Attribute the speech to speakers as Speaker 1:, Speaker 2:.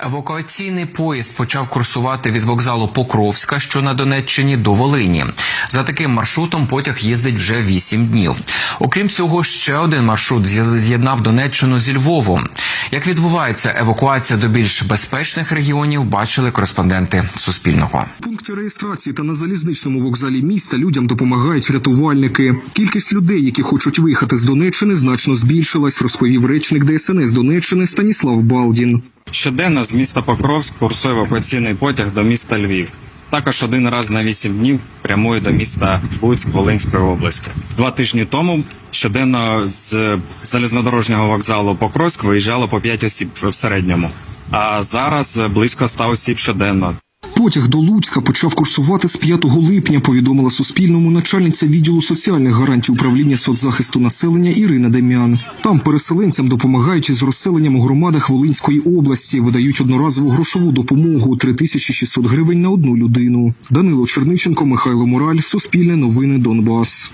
Speaker 1: Евакуаційний поїзд почав курсувати від вокзалу Покровська, що на Донеччині, до Волині. За таким маршрутом потяг їздить вже 8 днів. Окрім цього, ще один маршрут з'єднав Донеччину зі Львовом. Як відбувається евакуація до більш безпечних регіонів, бачили кореспонденти Суспільного.
Speaker 2: Пункті реєстрації та на залізничному вокзалі міста людям допомагають рятувальники. Кількість людей, які хочуть виїхати з Донеччини, значно збільшилась, розповів речник ДСНС Донеччини Станіслав Балдін.
Speaker 3: Щоденно з міста Покровськ курсує евакуаційний потяг до міста Львів. Також один раз на 8 днів прямує до міста Буцьк Волинської області. Два тижні тому щоденно з залізнодорожнього вокзалу Покровськ виїжджало по 5 осіб в середньому. А зараз близько 100 осіб щоденно.
Speaker 2: Потяг до Луцька почав курсувати з 5 липня, повідомила Суспільному начальниця відділу соціальних гарантій управління соцзахисту населення Ірина Дем'ян. Там переселенцям допомагають із розселенням у громадах Волинської області, видають одноразову грошову допомогу 3600 гривень на одну людину. Данило Черниченко, Михайло Мораль, Суспільне новини Донбас.